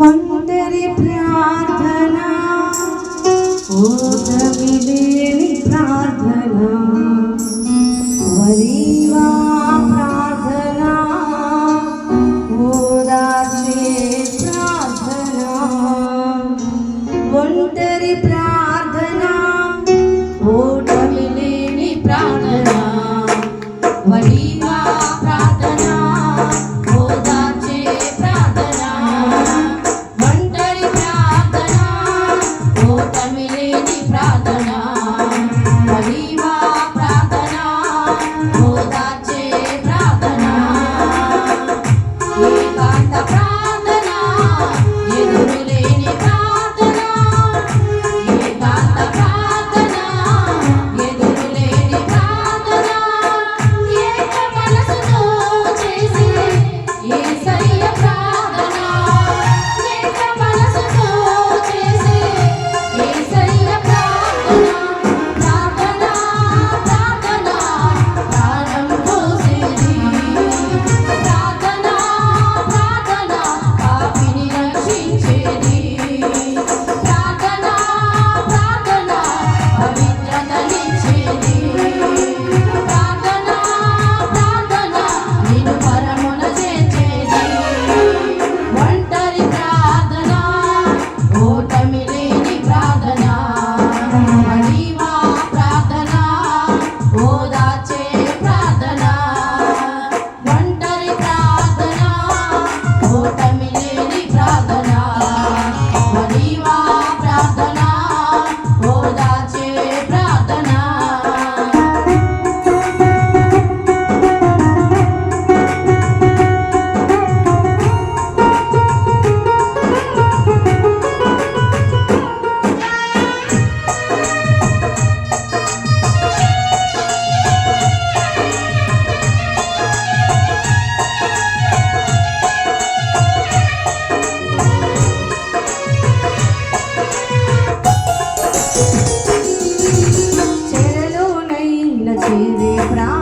ఒంటరి ప్రార్థన ఓటమిలేని ప్రార్థన. వరివా pra lá.